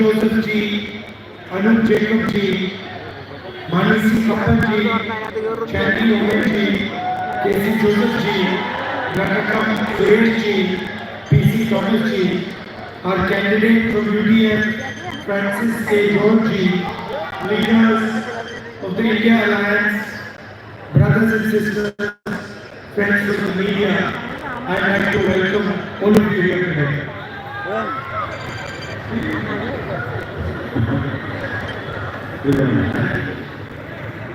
Joseph ji Anoop Jacob ji Mani C Kappan ji चैनी ओवन जी केसी Joseph ji रकम Suresh ji P C Thomas ji our candidate from UDF Francis A. George ji leaders of the India Alliance brothers and sisters friends of the media I'd like to welcome all of you here today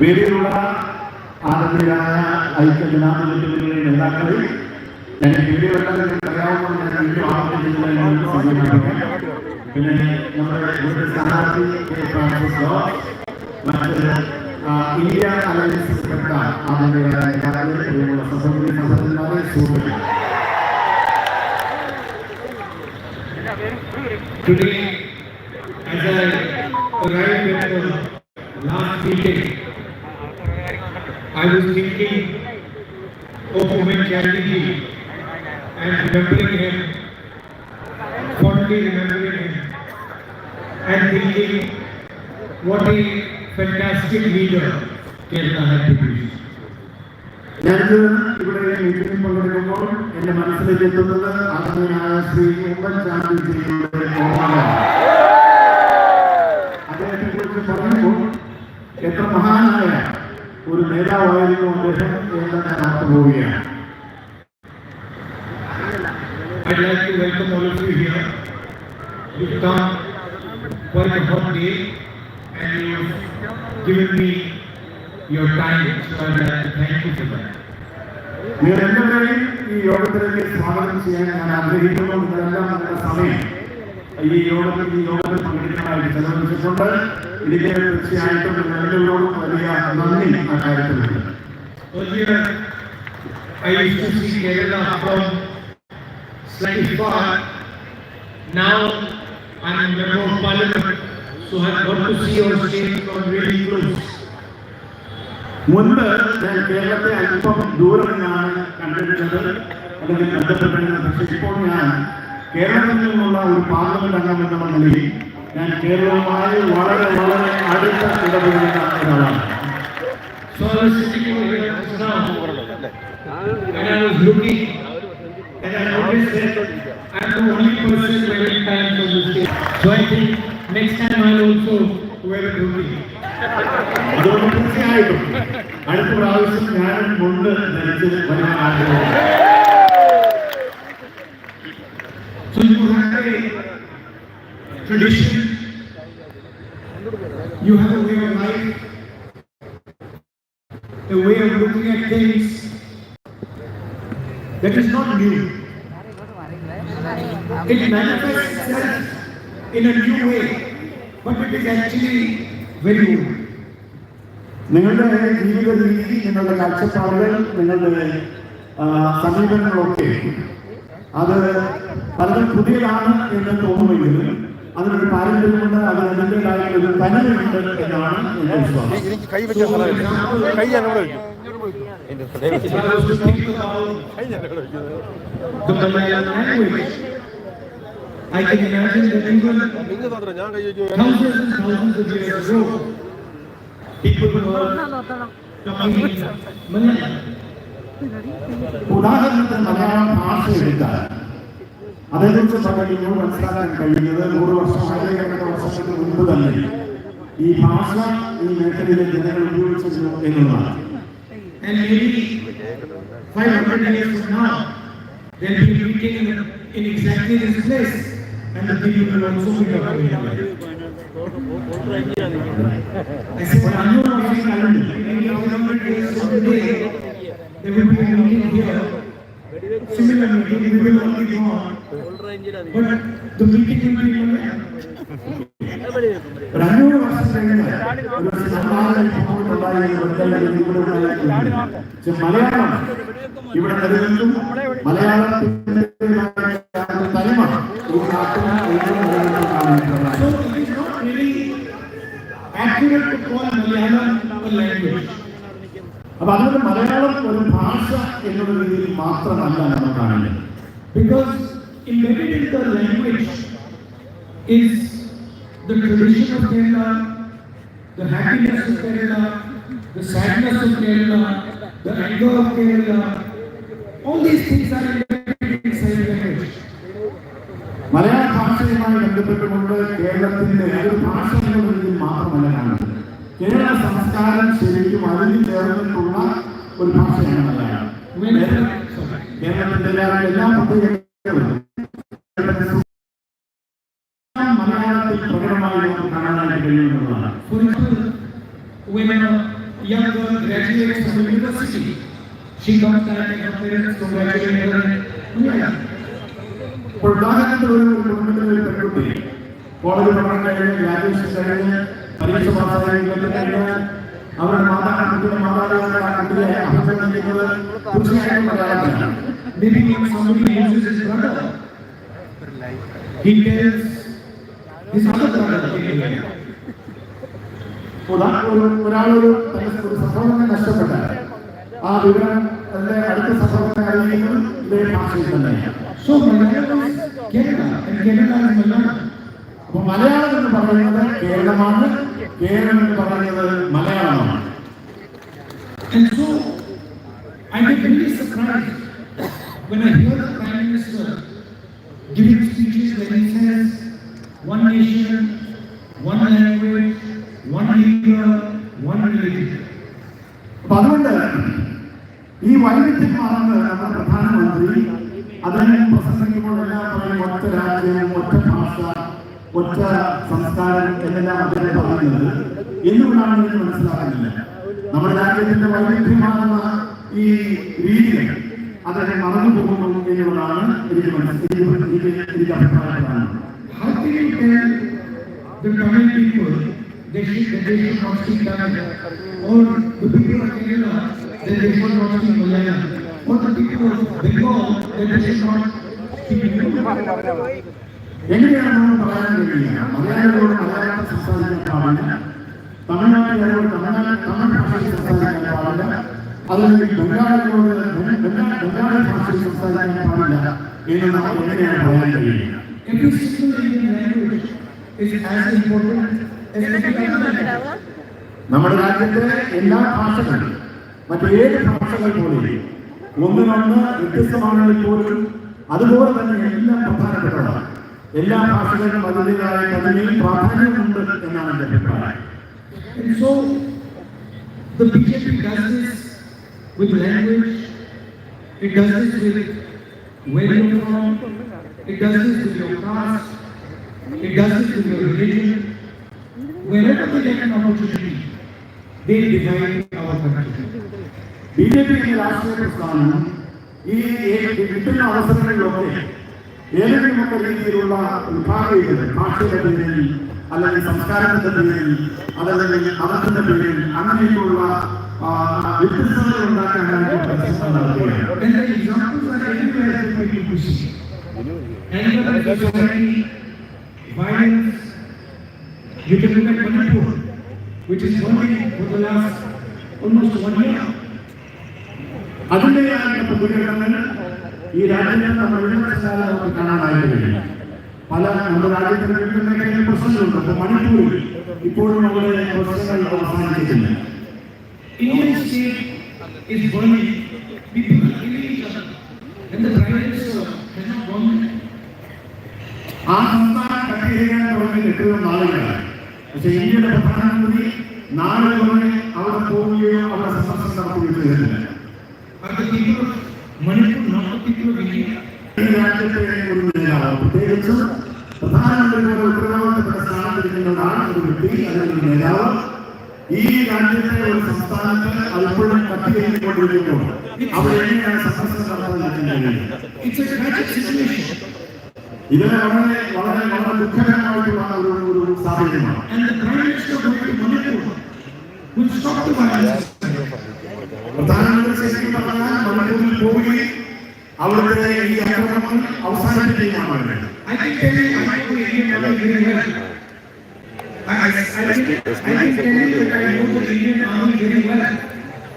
വേദിയിലുള്ള ആദരണീയരായ ഐക്യ ജനാധിപത്യത്തിലെ നേതാക്കളിൽ ഞാൻ video എല്ലാവർക്കും അറിയാവുന്ന ഞാൻ video ആവർത്തിക്കുന്നതിന് സമയമായിരിക്കാം പിന്നെ നമ്മുടെ ഇവിടുത്തെ സ്ഥാനാർത്ഥി കെ. ഫ്രാൻസിസ് ജോർജ് മറ്റ് ആ, ഇന്ത്യ അലയൻസ് സർക്കാർ ആദരണീയരായ നേതാക്കളെ പ്രിയമുള്ള സഹോദരി സഹോദരന്മാരെ സുഹൃത്തുക്കളെ Today, as I arrived at the last meeting, I was thinking of Omen Chandiji and remembering him, fondly remembering him, and thinking what a fantastic leader Kerala had produced. ഞാനിത് ഇവിടെ മീറ്റിംഗിൽ പങ്കെടുക്കുമ്പോൾ എന്റെ മനസ്സിലേക്ക് എത്തുന്നത് ആത്മീയനായ ശ്രീ ഉമ്മൻചാണ്ടിജിയുടെ ഓർമ്മകളാണ് അദ്ദേഹത്തെ കുറിച്ച് പറയുമ്പോൾ എത്ര മഹാനായ ഒരു നേതാവായിരുന്നു അദ്ദേഹം എന്ന് ഞാൻ ഓർത്തുപോവുകയാണ് I'd like to welcome all of you here. You've come quite a hot day and you've given me your time, so I'd like to thank you for that. നിങ്ങൾ എല്ലാവരെയും ഈ യോഗത്തിലേക്ക് സ്വാഗതം ചെയ്യാൻ ഞാൻ ആഗ്രഹിക്കുന്നു നിങ്ങളെല്ലാം നിങ്ങളുടെ സമയം ഈ യോഗത്തിൽ ഈ യോഗത്തിൽ പങ്കെടുക്കാനായിട്ട് ചെലവഴിച്ചിട്ടുണ്ട് ഇതിന് തീർച്ചയായിട്ടും നിങ്ങളെല്ലാവരോടും വലിയ നന്ദി ആ കാര്യത്തിലുണ്ട് Earlier, I used to see Kerala from slightly far. Now, I'm a member of parliament, so I've got to see your state from really close. മുൻപ് ഞാൻ കേരളത്തെ അല്പം ദൂരം നിന്നാണ് കണ്ടിരുന്നത് അല്ലെങ്കിൽ ബന്ധപ്പെട്ടിരുന്നത് പക്ഷേ ഇപ്പോൾ ഞാൻ കേരളത്തിൽ നിന്നുള്ള ഒരു പാർലമെന്റ് അംഗം എന്നുള്ള നിലയിൽ ഞാൻ കേരളവുമായി വളരെ വളരെ അടുത്ത ഇടപെടുന്ന ഒരാളാണ് I'm the only person wearing pants on the stage. So I think next time I'll also wear a dhoti. അതുകൊണ്ട് തീർച്ചയായിട്ടും അടുത്ത പ്രാവശ്യം ഞാനും മുണ്ട് ധരിച്ച് വരുവാൻ ആഗ്രഹിക്കുന്നു So you have a tradition, you have a way of life, a way of looking at things that is not new. It manifests itself in a new way, but it is actually old. നിങ്ങളുടെ ജീവിത രീതി നിങ്ങളുടെ കാഴ്ചപ്പാടുകൾ നിങ്ങളുടെ സമീപനങ്ങളൊക്കെ അത് പലതും പുതിയതാണ് എന്ന് തോന്നുമെങ്കിലും അതിനൊരു പാരമ്പര്യമുണ്ട് അതിന് അതിന്റെതായ ഒരു തനിമയുണ്ട് എന്നാണ് എന്റെ വിശ്വാസം. I can imagine that even thousands and thousands of years ago, people were talking in Malayalam. ഉദാഹരണത്തിന് മലയാളം ഭാഷ എടുത്താൽ അതേക്കുറിച്ച് പറയുമ്പോൾ മനസ്സിലാക്കാൻ കഴിയുന്നത് നൂറ് വർഷം ആയിരക്കണക്കിന് വർഷങ്ങൾക്ക് മുൻപ് തന്നെ ഈ ഭാഷ ഈ മേഖലയിലെ ജനങ്ങൾ ഉപയോഗിച്ചിരുന്നു എന്നുള്ളതാണ് maybe 500 years from now, they'll be meeting in, in exactly this place, and the people will also be talking in Malayalam. I said, but I'm not saying calendar. Maybe 500 years from today, there will be a meeting here. Similar meeting, we will all be gone. But the meeting will be in Malayalam. ഒരു അഞ്ഞൂറ് വർഷം കഴിഞ്ഞാൽ ഒരു സമാധാന ഉണ്ടായി മലയാളം ഇവിടെ മലയാളത്തിന്റെ accurate to call Malayalam a language. അപ്പൊ അതുകൊണ്ട് മലയാളം ഒരു ഭാഷ എന്നുള്ള രീതിയിൽ മാത്രമല്ല നമ്മൾ കാണുന്നത് Because embedded in the language is the tradition of Kerala, the happiness of Kerala, the sadness of Kerala, the anger of Kerala. All these things are embedded inside the language. മലയാള ഭാഷയുമായി ബന്ധപ്പെട്ടുകൊണ്ട് കേരളത്തിന്റെ ഒരു ഭാഷ എന്നുള്ള രീതിയിൽ മാത്രമല്ല കാണുന്നത് കേരള സംസ്കാരം ശരിക്കും അതിൽ ചേർന്നിട്ടുള്ള ഒരു ഭാഷയാണ് മലയാളം. കേരളത്തിന്റെ എല്ലാ- പ്രത്യേകതകളും മലയാളത്തിൽ പ്രകടമായി നമുക്ക് കാണാനായിട്ട് കഴിയുന്നതാണ്. A young girl graduates from university, she comes back and her parents congratulate her. ഒരു കുടുംബത്തിലെ ഒരു പെൺകുട്ടി. കോളേജ് പഠനം കഴിഞ്ഞ് ഗ്രാജുവേഷൻ കഴിഞ്ഞ് പരീക്ഷ പാസ്സായി ഇതൊക്കെ കഴിഞ്ഞ് അവരുടെ മാതാപിതാക്കൾ കുട്ടിയുടെ മാതാപിതാക്കൾ ആ കുട്ടിയെ അഭിനന്ദിക്കുന്നത് തീർച്ചയായും മലയാളത്തിലാണ് Maybe when somebody loses his brother, he tells his other brother in Malayalam. ഉദാ- ഒരു- ഒരാളൊരു തന്റെ ഒരു സഹോദരനെ നഷ്ടപ്പെട്ടാൽ ആ വിവരം തന്റെ അടുത്ത സഹോദരനെ അറിയിക്കുന്നത് ഇതേ ഭാഷയിൽ തന്നെയാണ് So Malayalam അപ്പൊ മലയാളം എന്ന് പറയുന്നത് കേരളമാണ് കേരളം എന്ന് പറയുന്നത് മലയാളമാണ് ഈ വൈവിധ്യമാണെന്ന് നമ്മുടെ പ്രധാനമന്ത്രി അതിനെ പ്രസംഗിക്കുമ്പോൾ എല്ലാം പറയും ഒറ്റ രാജ്യം ഒറ്റ ഭാഷ ഒറ്റ സംസ്കാരം എന്നെല്ലാം അദ്ദേഹം പറയുന്നത് എന്തുകൊണ്ടാണ് എനിക്ക് മനസ്സിലാക്കുന്നില്ല നമ്മുടെ രാജ്യത്തിന്റെ വൈവിധ്യമാകുന്ന ഈ രീതികൾ അദ്ദേഹം മറന്നു പോകുന്നു എന്നുള്ളതാണ് എനിക്ക് മനസ്സിലാക്കി എനിക്ക് അഭിപ്രായപ്പെടാനുള്ളത് How can you tell the Tamil people they should, that they should not speak Tamil? Or the people of Kerala that they should not speak Malayalam? Or the people of Bengal that they should not speak Bengali? എങ്ങനെയാണ് നമ്മൾ പറയാൻ പാടില്ല തമിഴ്നാട്ടിലോട് തമിഴ്നാട് തമിഴ് ഭാഷയിൽ സംസാരിക്കാൻ പാടില്ല. അല്ലെങ്കിൽ ബംഗാളികളോട് ബംഗാ- ബംഗാ- ബംഗാളി ഭാഷയിൽ സംസാരിക്കാൻ പാടില്ല. എന്ന് നമുക്ക് എങ്ങനെയാണ് പറയാൻ കഴിയുക? നമ്മുടെ രാജ്യത്തെ എല്ലാ ഭാഷകളും മറ്റേത് ഭാഷകൾ പോലെ ഒന്നിനൊന്ന് വ്യത്യസ്തമാണെങ്കിൽ പോലും അതുപോലെ തന്നെ എല്ലാം പ്രധാനപ്പെട്ടതാണ്. എല്ലാ ഭാഷകളിലും അതിൻ്റെതായ തനിമയും പ്രാധാന്യമുണ്ട് എന്നാണ് എൻ്റെ അഭിപ്രായം And so the BJP does this with language, it does this with where you're from, it does this with your caste, it does this with your religion. Whenever they get an opportunity, they divide our country. B J P എന്ന രാഷ്ട്രീയ പ്രസ്ഥാനം ഈ ഈ കിട്ടുന്ന അവസരങ്ങളിലൊക്കെ ഏതെങ്കിലുമൊക്കെ രീതിയിലുള്ള വിഭാഗീയത ഭാഷയുടെ പേരിൽ അല്ലെങ്കിൽ സംസ്കാരത്തിന്റെ പേരിൽ അതല്ലെങ്കിൽ മതത്തിന്റെ പേരിൽ അങ്ങനെയുള്ള ആ, വ്യത്യസ്തതകൾ ഉണ്ടാക്കാനായിട്ട് പരിശ്രമം നടത്തുകയാണ് And the examples are everywhere that people see. Anger in society, violence. You can look at Manipur, which is burning for the last almost one year. അതിന്റെതായ പ്രതികരണങ്ങൾ ഈ രാജ്യത്തെ നമ്മൾ വിമർശിച്ചാൽ നമുക്ക് കഴിയും പല നമ്മുടെ രാജ്യത്തിന് വിവിധ മേഖലകളിൽ പ്രശ്നങ്ങളുണ്ട് അപ്പൊ മണിപ്പൂരിൽ ഇപ്പോഴും നമ്മുടെ പ്രശ്നങ്ങൾ അവസാനിച്ചിട്ടില്ല Indian state is burning. People are killing each other. And the Prime Minister cannot government. ആ സംസ്ഥാനം കട്ടിയിരിക്കാൻ തുടങ്ങി നിൽക്കുന്ന നാളുകളാണ് പക്ഷെ ഇന്ത്യയുടെ പ്രധാനമന്ത്രി നാളെ തുടങ്ങി അവിടെ പോവുകയോ അവിടെ സന്ദർശനം നടത്തുകയോ ചെയ്തിട്ടില്ല Are the people of Manipur not the people of India? ഈ രാജ്യത്തെ ഒരു നേതാവ് പ്രത്യേകിച്ച് പ്രധാനമന്ത്രിയുടെ ഉത്തരവാദിത്തപ്പെട്ട സ്ഥാനത്തിരിക്കുന്നതാണ് ഒരു വ്യക്തി അല്ലെങ്കിൽ നേതാവ് ഈ രാജ്യത്തെ ഒരു സംസ്ഥാനത്ത് അതിപ്പോഴും കത്തിയിരിക്കൊണ്ടിരിക്കുമ്പോൾ അവിടെ എങ്ങനെയാണ് സന്ദർശനം നടത്താൻ കഴിയുന്നത്. ഇത് വളരെ വളരെ വളരെ ദുഃഖകരമായിട്ടുള്ള ഒരു ഒരു സാഹചര്യമാണ്. പ്രധാനമന്ത്രി ശരിക്കും പറഞ്ഞാൽ മണിപ്പൂരിൽ പോവുകയും അവിടുത്തെ ഈ അവസാനിപ്പിക്കാൻ well.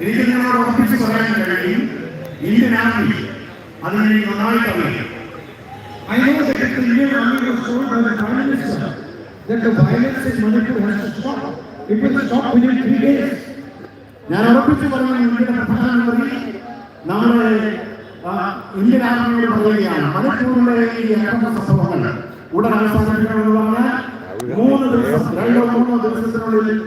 എനിക്ക് നിങ്ങളോട് ഉറപ്പിച്ച് പറയാൻ കഴിയും ഇന്ത്യൻ ആർമി അതിനെ നന്നായിട്ട് അറിയാം I know that the Indian army was told by the Prime Minister that the violence in Manipur has to stop. It will stop within three days. ഞാൻ ഉറപ്പിച്ച് പറയുന്നു ഇന്ത്യയുടെ പ്രധാനമന്ത്രി നമ്മുടെ ആർമിയോട് പറയുകയാണ് മണിപ്പൂരിലെ ഈ അക്രമ സംഭവങ്ങൾ ഉടൻ അവസാനിപ്പിക്കണമെന്ന് പറഞ്ഞാൽ മൂന്ന് ദിവസം രണ്ടോ മൂന്നോ ദിവസത്തിനുള്ളിൽ